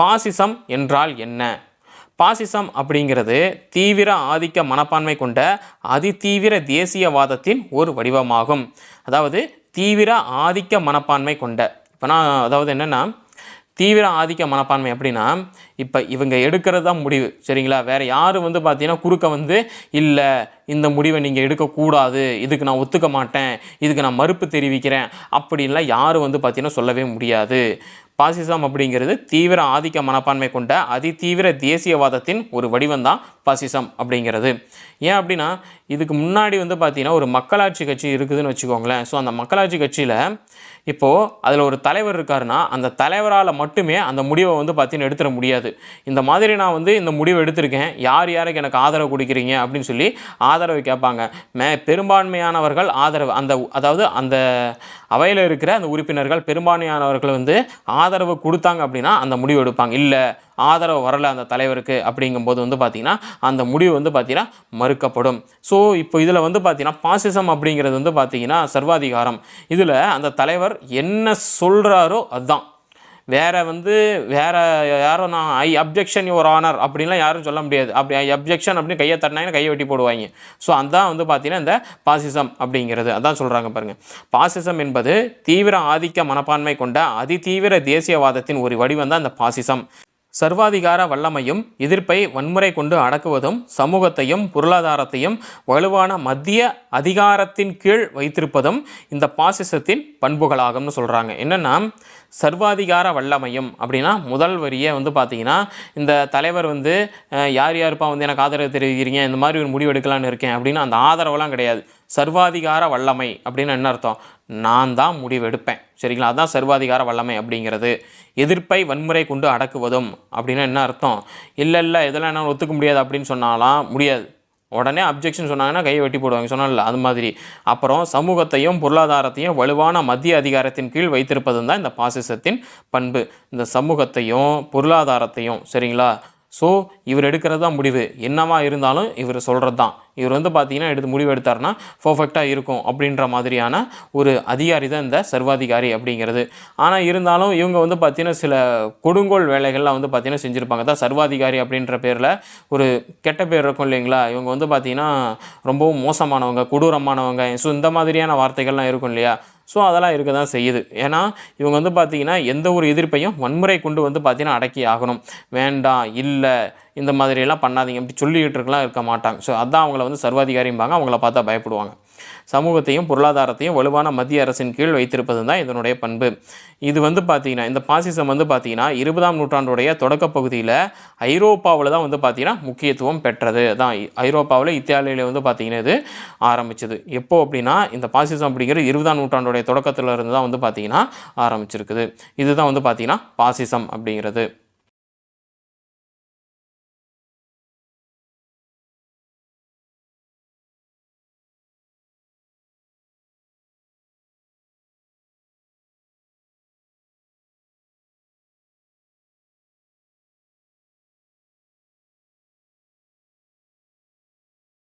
பாசிசம் என்றால் என்ன? பாசிசம் அப்படிங்கிறது தீவிர ஆதிக்க மனப்பான்மை கொண்ட அதிதீவிர தேசியவாதத்தின் ஒரு வடிவமாகும். அதாவது தீவிர ஆதிக்க மனப்பான்மை கொண்ட. இப்போ நான் அதாவது என்னென்னா தீவிர ஆதிக்க மனப்பான்மை அப்படின்னா இப்போ இவங்க எடுக்கிறது தான் முடிவு. சரிங்களா? வேறு யாரும் வந்து பார்த்தீங்கன்னா குறுக்க வந்து இல்லை இந்த முடிவை நீங்கள் எடுக்கக்கூடாது. இதுக்கு நான் ஒத்துக்க மாட்டேன். இதுக்கு நான் மறுப்பு தெரிவிக்கிறேன். அப்படின்லாம் யாரும் வந்து பார்த்தீங்கன்னா சொல்லவே முடியாது. பாசிசம் அப்படிங்கிறது தீவிர ஆதிக்க மனப்பான்மை கொண்ட அதிதீவிர தேசியவாதத்தின் ஒரு வடிவம் தான் பாசிசம் அப்படிங்கிறது. ஏன் அப்படின்னா இதுக்கு முன்னாடி வந்து பார்த்தீங்கன்னா ஒரு மக்களாட்சி கட்சி இருக்குதுன்னு வச்சுக்கோங்களேன். ஸோ அந்த மக்களாட்சி கட்சியில் இப்போது அதில் ஒரு தலைவர் இருக்காருன்னா அந்த தலைவரால் மட்டுமே அந்த முடிவை வந்து பார்த்தீங்கன்னா எடுத்துட முடியாது. இந்த மாதிரி நான் வந்து இந்த முடிவை எடுத்திருக்கேன். யார் யாருக்கு எனக்கு ஆதரவு கொடுக்குறீங்க அப்படின்னு சொல்லி ஆதரவு கேட்பாங்க. மே பெரும்பான்மையானவர்கள் ஆதரவு அந்த அதாவது அந்த அவையில் இருக்கிற அந்த உறுப்பினர்கள் பெரும்பான்மையானவர்கள் வந்து ஆதரவு கொடுத்தாங்க அப்படின்னா அந்த முடிவு எடுப்பாங்க. இல்லை ஆதரவு வரல அந்த தலைவருக்கு அப்படிங்கும்போது வந்து பார்த்திங்கன்னா அந்த முடிவு வந்து பார்த்திங்கன்னா மறுக்கப்படும். ஸோ இப்போ இதில் வந்து பார்த்திங்கன்னா பாசிசம் அப்படிங்கிறது வந்து பார்த்திங்கன்னா சர்வாதிகாரம். இதில் அந்த தலைவர் என்ன சொல்கிறாரோ அதுதான். வேறு வந்து வேறு யாரும் நான் ஐ அப்ஜெக்ஷன் யுவர் ஆனர் அப்படின்லாம் யாரும் சொல்ல முடியாது. அப்படி ஐ அப்ஜெக்ஷன் அப்படின்னு கையை தட்டினாங்க கையை வெட்டி போடுவாங்க. ஸோ அதான் வந்து பார்த்தீங்கன்னா இந்த பாசிசம் அப்படிங்கிறது. அதான் சொல்கிறாங்க பாருங்கள் பாசிசம் என்பது தீவிர ஆதிக்க மனப்பான்மை கொண்ட அதிதீவிர தேசியவாதத்தின் ஒரு வடிவம் தான் இந்த பாசிசம். சர்வாதிகார வல்லமையும் எதிர்ப்பை வன்முறை கொண்டு அடக்குவதும் சமூகத்தையும் பொருளாதாரத்தையும் வலுவான மத்திய அதிகாரத்தின் கீழ் வைத்திருப்பதும் இந்த பாசிசத்தின் பண்புகளாகும்னு சொல்கிறாங்க என்னென்னா சர்வாதிகார வல்லமையும் அப்படின்னா முதல் வரியை வந்து பார்த்தீங்கன்னா இந்த தலைவர் வந்து யார் யாருப்பா வந்து எனக்கு ஆதரவு தெரிவிக்கிறீங்க? இந்த மாதிரி ஒரு முடிவு எடுக்கலான்னு இருக்கேன் அப்படின்னா அந்த ஆதரவெல்லாம் கிடையாது. சர்வாதிகார வல்லமை அப்படின்னு என்ன அர்த்தம்? நான் தான் முடிவு எடுப்பேன். சரிங்களா? அதுதான் சர்வாதிகார வல்லமை அப்படிங்கிறது. எதிர்ப்பை வன்முறை கொண்டு அடக்குவதும் அப்படின்னு என்ன அர்த்தம்? இல்லை இல்லை இதெல்லாம் என்ன ஒத்துக்க முடியாது அப்படின்னு சொன்னாலாம் முடியாது. உடனே அப்ஜெக்ஷன் சொன்னாங்கன்னா கையை வெட்டி போடுவாங்க. சொன்னால அது மாதிரி. அப்புறம் சமூகத்தையும் பொருளாதாரத்தையும் வலுவான மத்திய அதிகாரத்தின் கீழ் வைத்திருப்பதும் தான் இந்த பாசிசத்தின் பண்பு. இந்த சமூகத்தையும் பொருளாதாரத்தையும் சரிங்களா? ஸோ இவர் எடுக்கிறது தான் முடிவு. என்னவா இருந்தாலும் இவர் சொல்கிறது தான். இவர் வந்து பார்த்தீங்கன்னா எடுத்து முடிவு எடுத்தாருன்னா பர்ஃபெக்டாக இருக்கும் அப்படின்ற மாதிரியான ஒரு அதிகாரி தான் இந்த சர்வாதிகாரி அப்படிங்கிறது. ஆனால் இருந்தாலும் இவங்க வந்து பார்த்தீங்கன்னா சில கொடுங்கோல் வேலைகள்லாம் வந்து பார்த்தீங்கன்னா செஞ்சுருப்பாங்க. தான் சர்வாதிகாரி அப்படின்ற பேரில் ஒரு கெட்ட பேர் இருக்கும் இல்லைங்களா? இவங்க வந்து பார்த்தீங்கன்னா ரொம்பவும் மோசமானவங்க கொடூரமானவங்க. ஸோ இந்த மாதிரியான வார்த்தைகள்லாம் இருக்கும் இல்லையா? ஸோ அதெல்லாம் இருக்க தான் செய்யுது. ஏன்னா இவங்க வந்து பார்த்தீங்கன்னா எந்த ஒரு எதிர்ப்பையும் வன்முறை கொண்டு வந்து பார்த்தீங்கன்னா அடக்கி ஆகணும். வேண்டாம் இல்லை இந்த மாதிரியெல்லாம் பண்ணாதீங்க. அப்படி சொல்லிக்கிட்டு இருக்கலாம் இருக்க மாட்டாங்க. ஸோ அதான் அவங்கள வந்து சர்வாதிகாரிம்பாங்க. அவங்கள பார்த்தா பயப்படுவாங்க. சமூகத்தையும் பொருளாதாரத்தையும் வலுவான மத்திய அரசின் கீழ் வைத்திருப்பது தான் இதனுடைய பண்பு. இது வந்து பார்த்தீங்கன்னா இந்த பாசிசம் வந்து பார்த்தீங்கன்னா இருபதாம் நூற்றாண்டுடைய தொடக்க பகுதியில் ஐரோப்பாவில் தான் வந்து பார்த்தீங்கன்னா முக்கியத்துவம் பெற்றது. தான் ஐரோப்பாவில் இத்தாலியில் வந்து பார்த்தீங்கன்னா இது ஆரம்பிச்சது. எப்போ அப்படின்னா இந்த பாசிசம் அப்படிங்கிறது இருபதாம் நூற்றாண்டுடைய தொடக்கத்தில் இருந்து தான் வந்து பார்த்தீங்கன்னா ஆரம்பிச்சிருக்குது. இதுதான் வந்து பார்த்தீங்கன்னா பாசிசம் அப்படிங்கிறது.